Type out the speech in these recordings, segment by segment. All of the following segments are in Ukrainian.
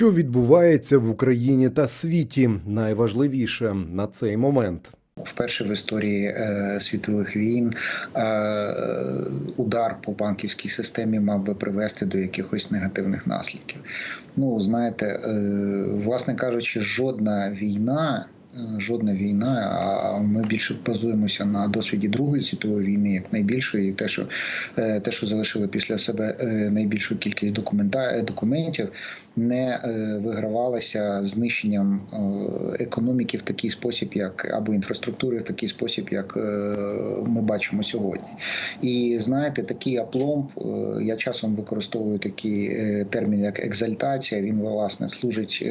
Що відбувається в Україні та світі, найважливіше на цей момент. Вперше в історії е, світових війн е, удар по банківській системі мав би привести до якихось негативних наслідків. Ну, знаєте, е, власне кажучи, жодна війна. Е, Жодна війна, а ми більше базуємося на досвіді Другої світової війни, як найбільшої, і те, що е, те, що залишили після себе е, найбільшу кількість документа документів, не вигравалася знищенням економіки в такий спосіб, як або інфраструктури в такий спосіб, як ми бачимо сьогодні. І знаєте, такий апломб, я часом використовую такий термін, як екзальтація. Він власне служить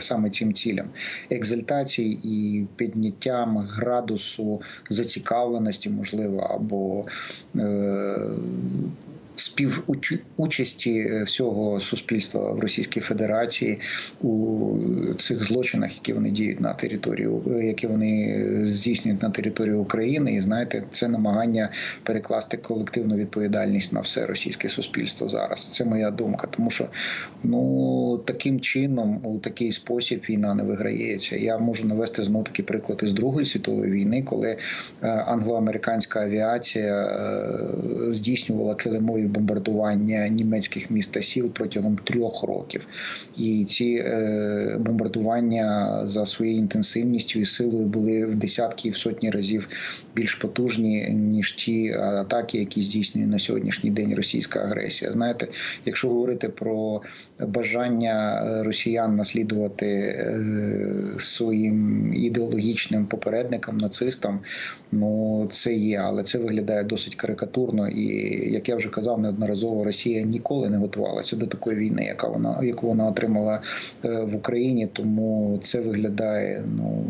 саме цим цілям екзальтації і підняттям градусу зацікавленості, можливо, або е, співучасті всього суспільства в Російській Федерації у цих злочинах, які вони діють на території, які вони здійснюють на території України, і знаєте, це намагання перекласти колективну відповідальність на все російське суспільство зараз. Це моя думка, тому що ну таким чином, у такий спосіб війна не виграється. Я можу навести знов таки приклад із Другої світової війни, коли е, англо-американська авіація е, здійснювала килимові бомбардування німецьких міст та сіл протягом трьох років, і ці е, бомбардування за своєю інтенсивністю і силою були в десятки і в сотні разів більш потужні ніж ті атаки, які здійснює на сьогоднішній день російська агресія. Знаєте, якщо говорити про бажання росіян наслідувати е, своїм ідеологічним попередникам, нацистам, ну це є, але це виглядає досить карикатурно. І як я вже казав, неодноразово Росія ніколи не готувалася до такої війни, яка вона яку вона отримала е, в Україні. Тому це виглядає ну.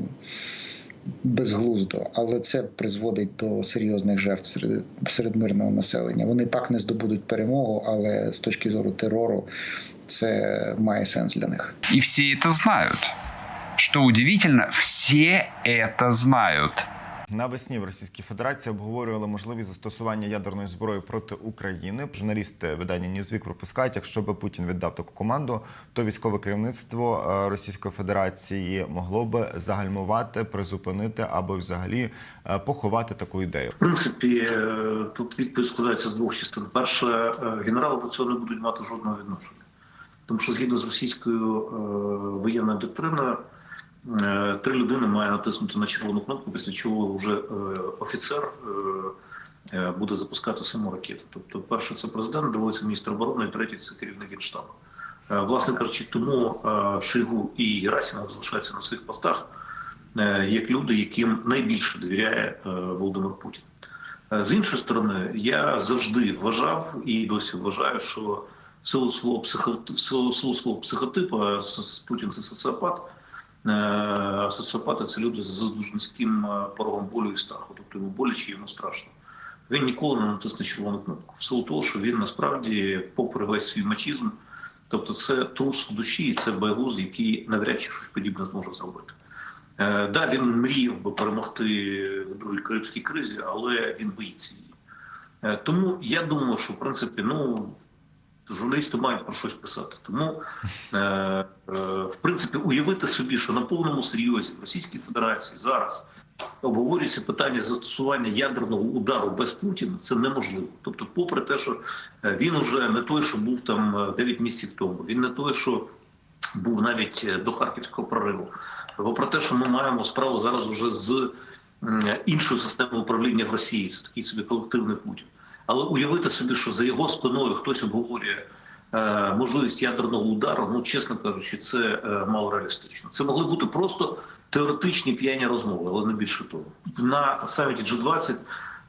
Безглуздо, але це призводить до серйозних жертв серед, серед мирного населення. Вони так не здобудуть перемогу, але з точки зору терору це має сенс для них. И все это знают. Что удивительно, все это знают. Навесні в Російській Федерації обговорювали можливість застосування ядерної зброї проти України. Журналісти видання Ньюзвік пропускають, якщо би Путін віддав таку команду, то військове керівництво е, Російської Федерації могло би загальмувати, призупинити або взагалі е, поховати таку ідею. В принципі, е, тут відповідь складається з двох частин. Перше, генерали до цього не будуть мати жодного відношення, тому що згідно з російською воєнною доктриною, три людини має натиснути на червону кнопку, після чого вже е, офіцер е, е, буде запускати саму ракету. Тобто, перше це президент, другий це міністр оборони, і третій це керівник генштабу. Власне кажучи, тому Шойгу і Герасимов залишаються на своїх постах як люди, яким найбільше довіряє Володимир Путін. З іншої сторони, я завжди вважав і досі вважаю, що силу свого психотипу, силу, свого психотипу Путін це соціопат. Е, Соціопати це люди з дуже низьким е, порогом болю і страху, тобто йому боляче, йому страшно. Він ніколи не натисне червону кнопку. В силу того, що він насправді, попри весь свій мачізм, тобто це трус душі, і це байгуз, який навряд чи щось подібне зможе зробити. Е, Да, він мріяв би перемогти в другій карибській кризі, але він боїться її. Тому я думаю, що в принципі, ну журналісти мають про щось писати. Тому, е, е, в принципі, уявити собі, що на повному серйозі в Російській Федерації зараз обговорюється питання застосування ядерного удару без Путіна, це неможливо. Тобто, попри те, що е, він уже не той, що був там е, 9 місяців тому, він не той, що був навіть е, до харківського прориву. Бо про те, що ми маємо справу зараз уже з іншою системою управління в Росії, це такий собі колективний Путін. Але уявити собі, що за його спиною хтось обговорює е, можливість ядерного удару, ну чесно кажучи, це е, мало реалістично. Це могли бути просто теоретичні п'яні розмови, але не більше того. На саміті G20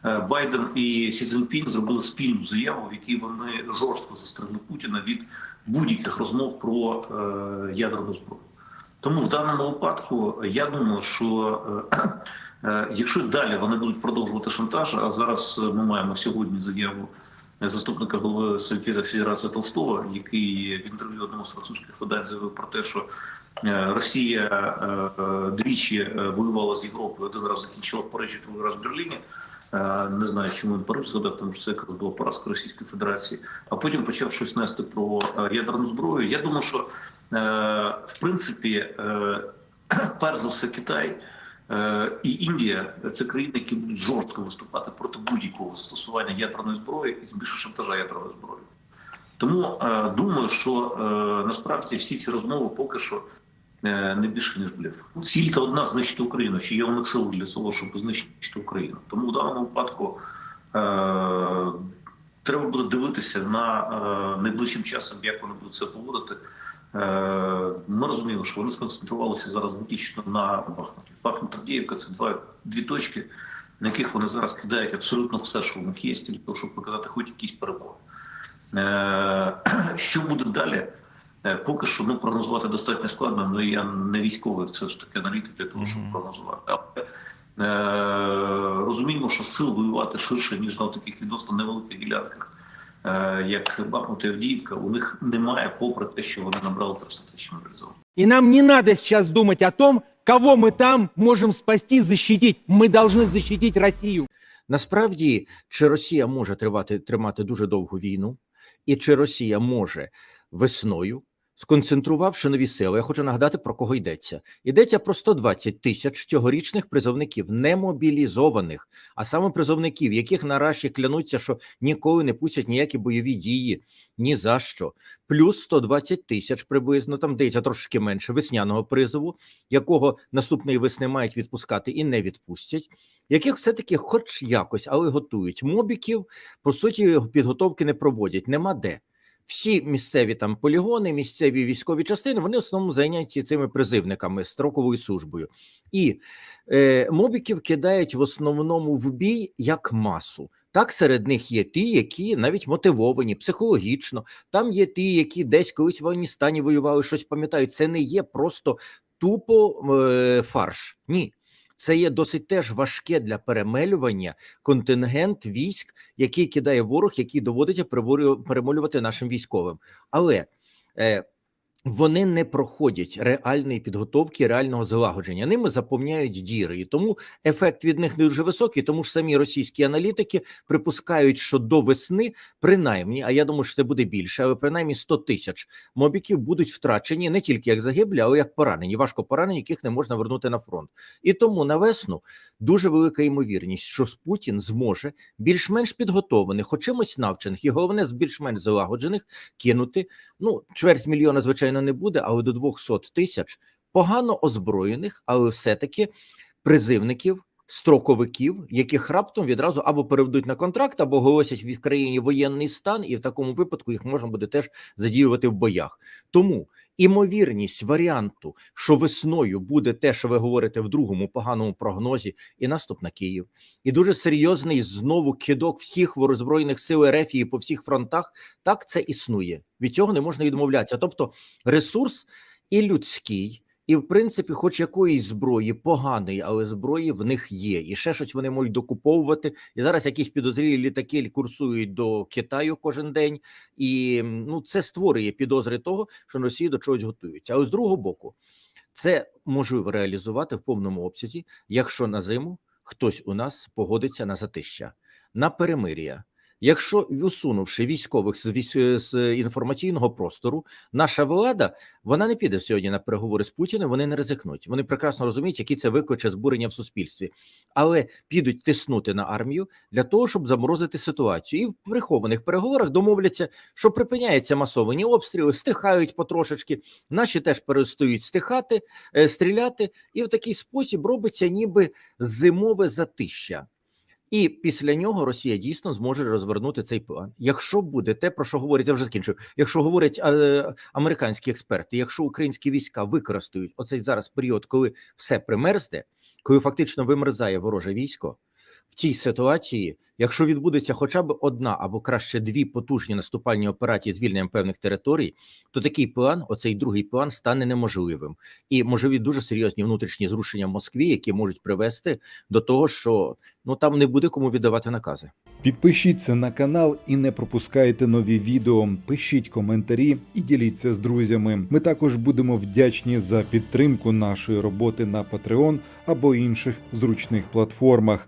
е, Байден і Сі Цзіньпінь зробили спільну заяву, в якій вони жорстко застерегли Путіна від будь-яких розмов про е, ядерну зброю. Тому в даному випадку я думаю, що якщо далі вони будуть продовжувати шантаж, а зараз е, ми маємо сьогодні заяву заступника голови Совєта Федерації Толстого, який в інтерв'ю одному з французьких видань заявив про те, що е, Росія е, е, двічі е, воювала з Європою, один раз закінчила в Парижі, другий раз в Берліні. Е, Не знаю, чому він Париж згадав, тому що це якраз була поразка Російської Федерації. А потім почав щось нести про е, ядерну зброю. Я думаю, що е, в принципі, е, перш за все, Китай е, і Індія це країни, які будуть жорстко виступати проти будь-якого застосування ядерної зброї і тим більше шантажа ядерною зброєю. Тому е, думаю, що е, насправді всі ці розмови поки що е, не більше ніж блеф. Ціль та одна знищити Україну. Чи є у них сили для того, щоб знищити Україну? Тому в даному випадку е, треба буде дивитися на е, найближчим часом, як вони будуть це поводити. Е, Ми розуміємо, що вони сконцентрувалися зараз виключно на Бахмуті. Бахмут Авдіївка це два дві точки, на яких вони зараз кидають абсолютно все, що у них є, для того, щоб показати хоч якісь перемоги. Е, Що буде далі? Е, Поки що ну, прогнозувати достатньо складно, але я не військовий, все ж таки аналітик для того, щоб прогнозувати. Але е, розуміємо, що сил воювати ширше, ніж на таких відносно невеликих ділянках, як Бахмут і Авдіївка, у них немає, попри те, що вони набрали 300 тисяч мобілізованих. И нам не надо сейчас думать о том, кого мы там можем спасти, защитить. Мы должны защитить Россию. Насправді, чи Росія може тривати тримати дуже довгу війну, і чи Росія може весною, сконцентрувавши нові сили, я хочу нагадати про кого йдеться. Йдеться про 120 тисяч цьогорічних призовників, не мобілізованих, а саме призовників, яких наразі клянуться, що ніколи не пустять ніякі бойові дії, ні за що. Плюс 120 тисяч приблизно, там здається трошки менше весняного призову, якого наступної весни мають відпускати і не відпустять яких все-таки хоч якось, але готують. Мобіків, по суті, підготовки не проводять, нема де. Всі місцеві там полігони, місцеві військові частини, вони в основному зайняті цими призивниками, строковою службою. І е, мобіків кидають в основному в бій як масу. Так, серед них є ті, які навіть мотивовані психологічно. Там є ті, які десь колись в Афганістані воювали, щось пам'ятають. Це не є просто тупо е, фарш. Ні. Це є досить теж важке для перемелювання контингент військ, який кидає ворог, який доводиться перемолювати нашим військовим. Але е, вони не проходять реальної підготовки, реального злагодження. Ними заповняють діри, і тому ефект від них не дуже високий. Тому ж самі російські аналітики припускають, що до весни, принаймні, а я думаю, що це буде більше, але принаймні 100 тисяч мобіків будуть втрачені не тільки як загиблі, але як поранені, важко поранені, яких не можна вернути на фронт. І тому на весну дуже велика ймовірність, що Путін зможе більш-менш підготованих, хоч чимось навчених, і головне з більш-менш залагоджених кинути. Ну, чверть мільйона, звичайно, не буде, але до 200 тисяч погано озброєних, але все-таки призивників. Строковиків, яких раптом відразу або переведуть на контракт, або оголосять в країні воєнний стан, і в такому випадку їх можна буде теж задіювати в боях. Тому імовірність варіанту, що весною буде те, що ви говорите в другому поганому прогнозі, і наступ на Київ, і дуже серйозний знову кидок всіх ворозброєних сил РФ по всіх фронтах. Так це існує. Від цього не можна відмовлятися. Тобто ресурс і людський. І, в принципі, хоч якоїсь зброї поганої, але зброї в них є, і ще щось вони можуть докуповувати. І зараз якісь підозрілі літаки курсують до Китаю кожен день, і ну це створює підозри того, що Росія до чогось готується. А з другого боку, це можливо реалізувати в повному обсязі, якщо на зиму хтось у нас погодиться на затища, на перемир'я. Якщо усунувши військових з, військ- з інформаційного простору, наша влада вона не піде сьогодні на переговори з Путіним, вони не ризикнуть. Вони прекрасно розуміють, які це викличе збурення в суспільстві, але підуть тиснути на армію для того, щоб заморозити ситуацію. І в прихованих переговорах домовляться, що припиняються масовані обстріли, стихають потрошечки. Наші теж перестають стихати, е, стріляти, і в такий спосіб робиться ніби зимове затища. І після нього Росія дійсно зможе розвернути цей план. Якщо буде те, про що говорять, я вже закінчив. Якщо говорять е, американські експерти, якщо українські війська використають оцей зараз період, коли все примерзне, коли фактично вимерзає вороже військо, в цій ситуації Якщо відбудеться хоча б одна або краще дві потужні наступальні операції звільненням певних територій, то такий план, оцей другий план, стане неможливим і можливі дуже серйозні внутрішні зрушення в Москві, які можуть привести до того, що ну там не буде кому віддавати накази. Підпишіться на канал і не пропускайте нові відео. Пишіть коментарі і діліться з друзями. Ми також будемо вдячні за підтримку нашої роботи на Patreon або інших зручних платформах.